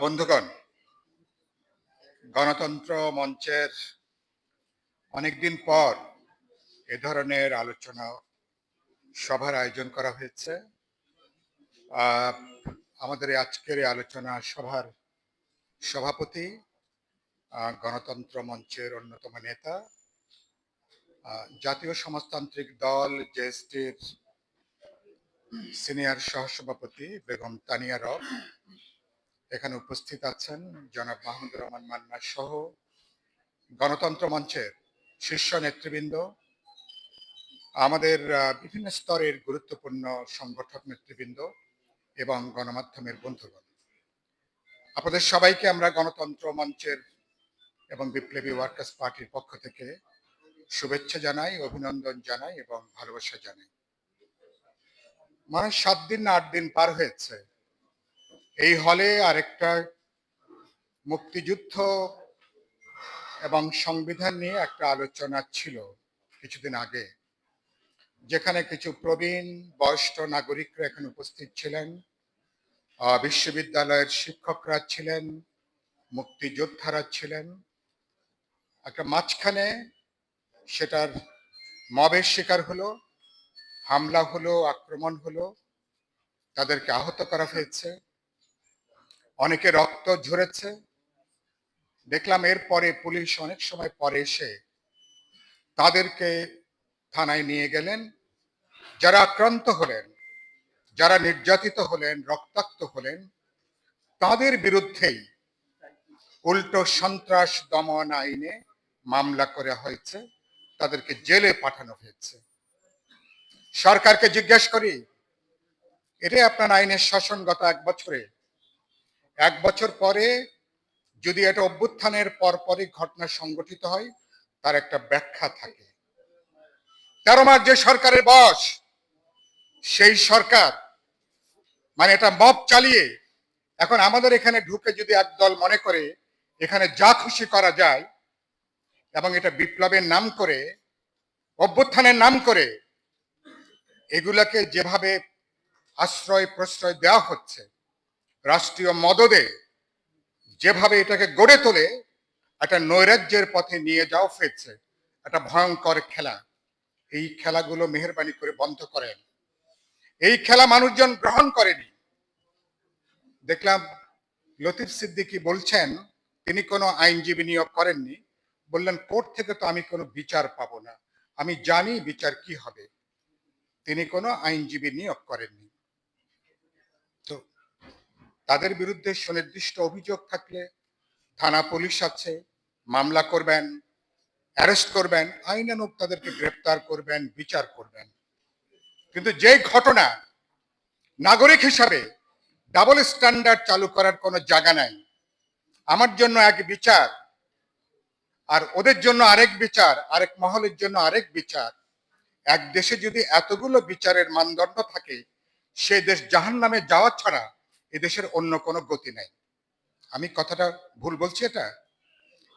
বন্ধুগণ, গণতন্ত্র মঞ্চের অনেকদিন পর এ ধরনের আলোচনা সভার আয়োজন করা হয়েছে। আমাদের আজকের এই আলোচনা সভার সভাপতি গণতন্ত্র মঞ্চের অন্যতম নেতা জাতীয় সমাজতান্ত্রিক দল জেএসটির সিনিয়র সহসভাপতি বেগম তানিয়া রব এখানে উপস্থিত আছেন জনাব মাহমুদুর রহমান মান্না সহ গণতন্ত্র মঞ্চের শীর্ষ নেতৃবৃন্দ, আমাদের বিভিন্ন স্তরের গুরুত্বপূর্ণ সংগঠক নেতৃবৃন্দ এবং গণমাধ্যমের বন্ধুগণ। আপনাদের সবাইকে আমরা গণতন্ত্র মঞ্চের এবং বিপ্লবী ওয়ার্কার্স পার্টির পক্ষ থেকে শুভেচ্ছা জানাই, অভিনন্দন জানাই এবং ভালোবাসা জানাই। মানে সাত দিন না আট দিন পার হয়েছে। এই হলে আরেকটা মুক্তিযুদ্ধ এবং সংবিধান নিয়ে একটা আলোচনা ছিল কিছুদিন আগে, যেখানে কিছু প্রবীণ বয়স্ক নাগরিকরা এখানে উপস্থিত ছিলেন বিশ্ববিদ্যালয়ের শিক্ষকরা ছিলেন, মুক্তিযোদ্ধারা ছিলেন। একটা মাঝখানে সেটার মবের শিকার হলো, হামলা হলো, আক্রমণ হলো, তাদেরকে আহত করা হয়েছে। অনেকে রক্ত ঝরেছে। দেখলাম এরপরে পুলিশ অনেক সময় পরে এসে তাদেরকে থানায় নিয়ে গেলেন। যারা আক্রান্ত হলেন, যারা নির্যাতিত হলেন, রক্তাক্ত হলেন, তাদের বিরুদ্ধেই উল্টো সন্ত্রাস দমন আইনে মামলা করা হয়েছে। তাদেরকে জেলে পাঠানো হয়েছে। সরকারকে জিজ্ঞেস করি এটাই আপনার আইনের শাসনগত এক বছরে এক বছর পরে যদি এটা অভ্যুত্থানের পরপরই ঘটনা সংগঠিত হয়, তার একটা ব্যাখ্যা থাকে। তেরো মাস যে সরকারের বস, সেই সরকার মানে এটা মব চালিয়ে, এখন আমাদের এখানে ঢুকে যদি একদল মনে করে, এখানে যা খুশি করা যায়, এবং এটা বিপ্লবের নাম করে, অভ্যুত্থানের নাম করে, এগুলাকে যেভাবে আশ্রয় প্রশ্রয় দেওয়া হচ্ছে রাষ্ট্রীয় মদদে যেভাবে এটাকে গড়ে তোলে, একটা নৈরাজ্যের পথে নিয়ে যাওয়া হয়েছে, একটা ভয়ঙ্কর খেলা। এই খেলাগুলো মেহরবানি করে বন্ধ করেন। এই খেলা মানুষজন গ্রহণ করেনি। দেখলাম লতিফ সিদ্দিকী বলছেন, তিনি কোনো আইনজীবী নিয়োগ করেননি। বললেন, কোর্ট থেকে তো আমি কোনো বিচার পাবো না। আমি জানি বিচার কি হবে। তিনি কোনো আইনজীবী নিয়োগ করেননি। তো তাদের বিরুদ্ধে সুনির্দিষ্ট অভিযোগ থাকলে থানা পুলিশ আছে, মামলা করবেন, অ্যারেস্ট করবেন আইনানুক তাদেরকে গ্রেপ্তার করবেন, বিচার করবেন। কিন্তু যে ঘটনা নাগরিক হিসাবে ডাবল স্ট্যান্ডার্ড চালু করার কোনো জায়গা নাই। আমার জন্য এক বিচার আর ওদের জন্য আরেক বিচার, আরেক মহলের জন্য আরেক বিচার। এক দেশে যদি এতগুলো বিচারের মানদণ্ড থাকে, সে দেশ জাহান নামে যাওয়া ছাড়া এ দেশের অন্য কোনো গতি নাই। আমি কথাটা ভুল বলছি এটা?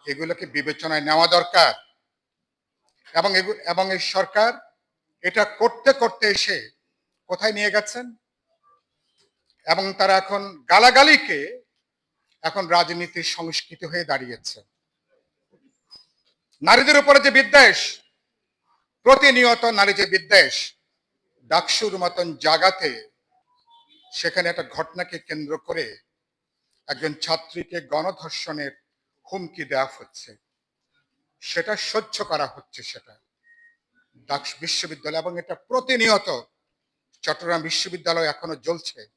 এগুলোকে বিবেচনায় নেওয়া দরকার। এবং এবং এই সরকার এটা করতে করতে এসে কোথায় নিয়ে গেছেন? এবং তারা এখন গালাগালিকে এখন রাজনীতির সংস্কৃতি হয়ে দাঁড়িয়েছে। নারীদের উপরে যে বিদ্বেষ, প্রতিনিয়ত নারী যে বিদ্বেষ, ডাকসুর মতন জাগাতে সেখানে একটা ঘটনাকে কেন্দ্র করে একজন ছাত্রীকে গণধর্ষণের হুমকি দেওয়া হচ্ছে। সেটা সহ্য করা হচ্ছে সেটা। ডাকস বিশ্ববিদ্যালয় এবং এটা প্রতিনিয়ত চট্টগ্রাম বিশ্ববিদ্যালয় এখনও জ্বলছে।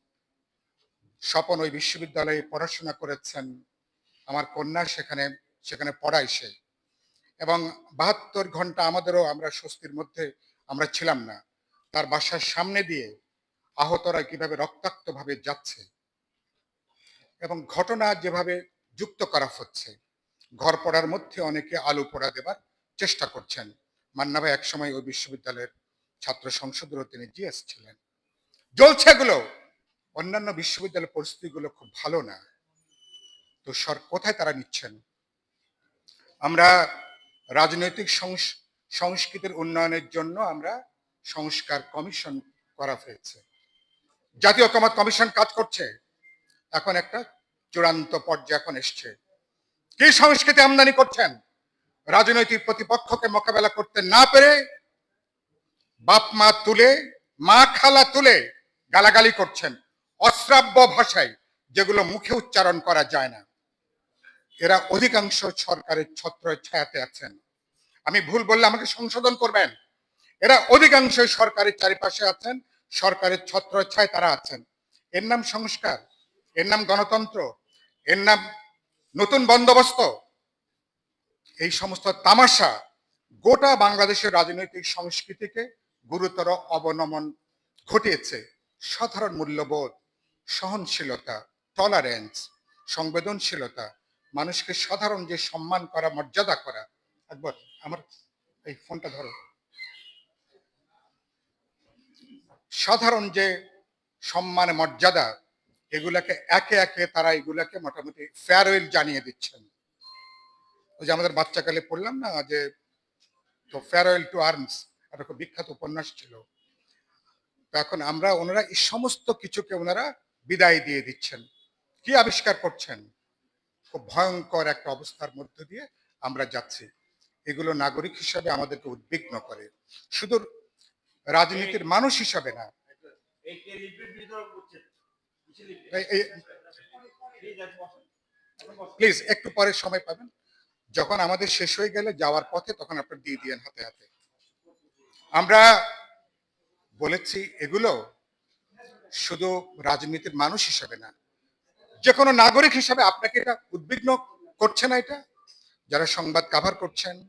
স্বপন ওই বিশ্ববিদ্যালয়ে পড়াশোনা করেছেন। আমার কন্যা সেখানে সেখানে পড়ায় সে। এবং বাহাত্তর ঘণ্টা আমাদেরও আমরা স্বস্তির মধ্যে আমরা ছিলাম না। তার বাসার সামনে দিয়ে আহতরা কীভাবে রক্তাক্ত ভাবে যাচ্ছে এবং ঘটনা যেভাবে যুক্ত করা হচ্ছে, ঘর পড়ার মধ্যে অনেকে আলু পোড়া দেবার চেষ্টা করছেন। মান্না ভাই একসময় ওই বিশ্ববিদ্যালয়ের ছাত্র সংসদেরও তিনি জিএস ছিলেন। জ্বলছে এগুলো। অন্যান্য বিশ্ববিদ্যালয়ের পরিস্থিতিগুলো খুব ভালো না। তো সর, কোথায় তারা নিচ্ছেন? আমরা রাজনৈতিক সংস- সংস্কৃতির উন্নয়নের জন্য আমরা সংস্কার কমিশন করা হয়েছে। জাতীয় ঐকমত্য কমিশন কাজ করছে। এখন একটা চূড়ান্ত পর্যায়ে এখন এসছে। কি সংস্কৃতি আমদানি করছেন? রাজনৈতিক প্রতিপক্ষকে মোকাবেলা করতে না পেরে বাপ মা তুলে, মা খালা তুলে গালাগালি করছেন অশ্রাব্য ভাষায়, যেগুলো মুখে উচ্চারণ করা যায় না। এরা অধিকাংশ সরকারের ছত্র ছায়াতে আছেন। আমি ভুল বললে আমাকে সংশোধন করবেন। এরা অধিকাংশ সরকারের চারিপাশে আছেন। সরকারের ছত্র ছায় তারা আছেন। এর নাম সংস্কার, এর নাম গণতন্ত্র, এর নাম নতুন বন্দোবস্ত। এই সমস্ত তামাশা গোটা বাংলাদেশের রাজনৈতিক সংস্কৃতিকে গুরুতর অবনমন ঘটিয়েছে। সাধারণ মূল্যবোধ, সহনশীলতা টলারেন্স সংবেদনশীলতা, মানুষকে সাধারণ যে সম্মান করা, মর্যাদা করা। একবার আমার এই ফোনটা ধরো। সাধারণ যে সম্মান মর্যাদা, এগুলাকে একে একে তারা এগুলাকে মোটামুটি ফেয়ারওয়েল জানিয়ে দিচ্ছেন। যে আমাদের বাচ্চাকালে পড়লাম না যে, তো ফেয়ারওয়েল টু আর্মস একটা খুব বিখ্যাত উপন্যাস ছিল। এখন আমরা ওনারা এই সমস্ত কিছুকে ওনারা বিদায় দিয়ে দিচ্ছেন। কি আবিষ্কার করছেন? খুব ভয়ঙ্কর একটা অবস্থার মধ্য দিয়ে আমরা যাচ্ছি। এগুলো নাগরিক হিসাবে আমাদেরকে উদ্বিগ্ন করে। শুধু রাজনীতির মানুষ হিসাবে না। প্লিজ একটু পরে সময় পাবেন। যখন আমাদের শেষ হয়ে গেলে যাওয়ার পথে তখন আপনার দিয়ে দিয়েন হাতে হাতে। আমরা বলেছি, এগুলো শুধু রাজনীতির মানুষ হিসাবে না। যে কোনো নাগরিক হিসাবে আপনাকে এটা উদ্বিগ্ন করছে না এটা। যারা সংবাদ কাভার করছেন,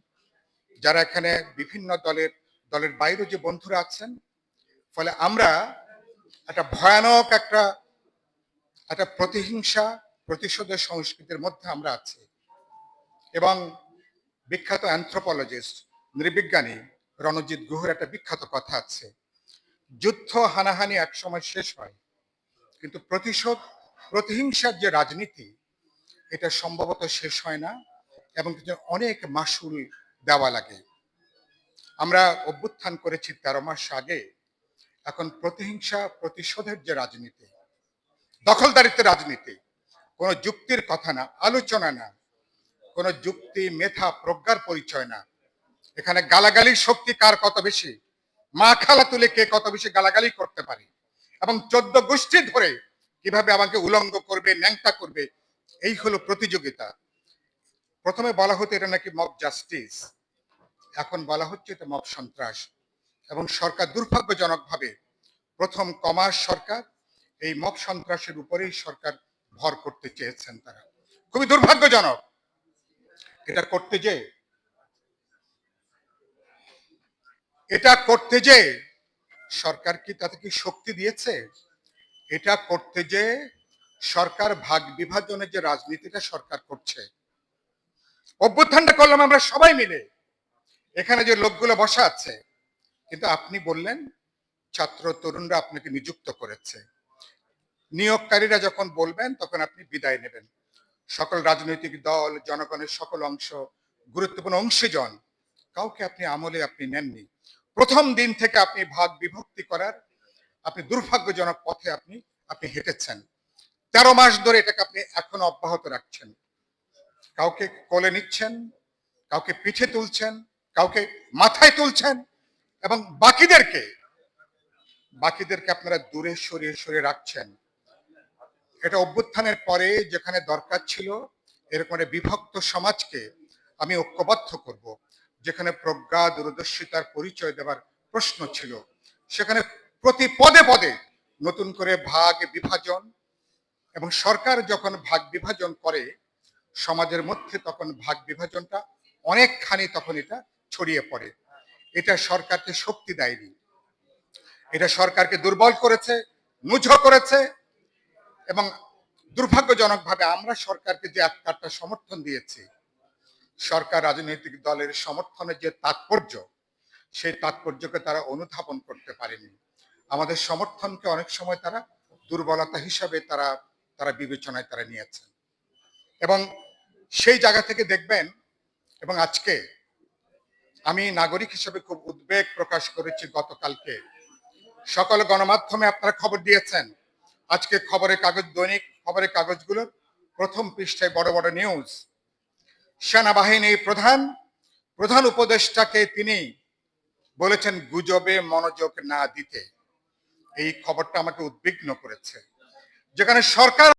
যারা এখানে বিভিন্ন দলের দলের বাইরে যে বন্ধুরা আছেন, ফলে আমরা একটা ভয়ানক একটা একটা প্রতিহিংসা, প্রতিশোধের সংস্কৃতির মধ্যে আমরা আছি। এবং বিখ্যাত অ্যান্থ্রোপোলজিস্ট নৃবিজ্ঞানী রণজিৎ গুহর একটা বিখ্যাত কথা আছে, যুদ্ধ হানাহানি একসময় শেষ হয়, কিন্তু প্রতিশোধ, প্রতিহিংসার যে রাজনীতি, এটা সম্ভবত শেষ হয় না, এবং অনেক মাসুল দেওয়া লাগে। আমরা অভ্যুত্থান করেছি তেরো মাস আগে, এখন প্রতিহিংসা, প্রতিশোধের যে রাজনীতি, দখলদারিত্বের রাজনীতি, কোনো যুক্তির কথা না, আলোচনা না, কোনো যুক্তি মেথা প্রজ্ঞার পরিচয় না। এখানে গালাগালির শক্তি কার কত বেশি? মা খালা তুলে কে কত বেশি গালাগালি করতে পারে? এবং চোদ্দ গোষ্ঠী ধরে কীভাবে আমাকে উলঙ্গ করবে, ন্যাংটা করবে, এই হলো প্রতিযোগিতা। প্রথমে বলা হতো এটা নাকি মব জাস্টিস এখন বলা হচ্ছে এটা মব সন্ত্রাস। এবং সরকার দুর্ভাগ্যজনকভাবে প্রথম কমাস সরকার, এই মব সন্ত্রাসের উপরেই সরকার ভর করতে চেয়েছেন তারা। খুবই দুর্ভাগ্যজনক এটা করতে যে, এটা করতে যে সরকার কি তাতে কি শক্তি দিয়েছে? এটা করতে যে সরকার ভাগ বিভাজনের যে রাজনীতিটা সরকার করছে। অভ্যুত্থানটা করলাম আমরা সবাই মিলে। এখানে যে লোকগুলো বসা আছে, কিন্তু আপনি বললেন, ছাত্র তরুণরা আপনাকে নিযুক্ত করেছে। নিয়োগকারীরা যখন বলবেন, তখন আপনি বিদায় নেবেন। সকল রাজনৈতিক দল, জনগণের সকল অংশ, গুরুত্বপূর্ণ অংশীজন, কাউকে আপনি আমলে আপনি নেননি। প্রথম দিন থেকে আপনি ভাগ বিভক্তি করার, আপনি দুর্ভাগ্যজনক পথে আপনি আপনি হেঁটেছেন। তেরো মাস ধরে এটাকে আপনি এখনও অব্যাহত রাখছেন। কাউকে কোলে নিচ্ছেন, কাউকে পিঠে তুলছেন কাউকে মাথায় তুলছেন এবং বাকিদেরকে বাকিদেরকে আপনারা দূরে সরিয়ে সরিয়ে রাখছেন। এটা অভ্যুত্থানের পরে যেখানে দরকার ছিল, এরকম একটা বিভক্ত সমাজকে আমি ঐক্যবদ্ধ করব। যেখানে প্রজ্ঞা, দূরদর্শিতার পরিচয় দেওয়ার প্রশ্ন ছিল, সেখানে প্রতি পদে পদে নতুন করে ভাগ বিভাজন এবং সরকার যখন ভাগ বিভাজন করে, সমাজের মধ্যে তখন ভাগ বিভাজনটা অনেকখানি তখন এটা ছড়িয়ে পড়ে। এটা সরকারকে শক্তি দেয়নি। এটা সরকারকে দুর্বল করেছে মুঝো করেছে এবং দুর্ভাগ্যজনকভাবে আমরা সরকারকে যে একটা সমর্থন দিয়েছি, সরকার রাজনৈতিক দলের সমর্থনের যে তাৎপর্য, সেই তাৎপর্যকে তারা অনুধাবন করতে পারেনি। আমাদের সমর্থনকে অনেক সময় তারা দুর্বলতা হিসাবে তারা তারা বিবেচনায় তারা নিয়েছেন এবং সেই জায়গা থেকে দেখবেন এবং আজকে আমি নাগরিক হিসেবে খুব উদ্বেগ প্রকাশ করেছি গতকালকে। সকল গণমাধ্যমে আপনারা খবর দিয়েছেন। আজকে খবরের কাগজ, দৈনিক খবরের কাগজগুলোর প্রথম পৃষ্ঠায় বড় বড় নিউজ। সেনাবাহিনীর প্রধান প্রধান উপদেষ্টাকে তিনি বলেছেন গুজবে মনোযোগ না দিতে। এই খবরটা আমাকে উদ্বিগ্ন করেছে। যেখানে সরকার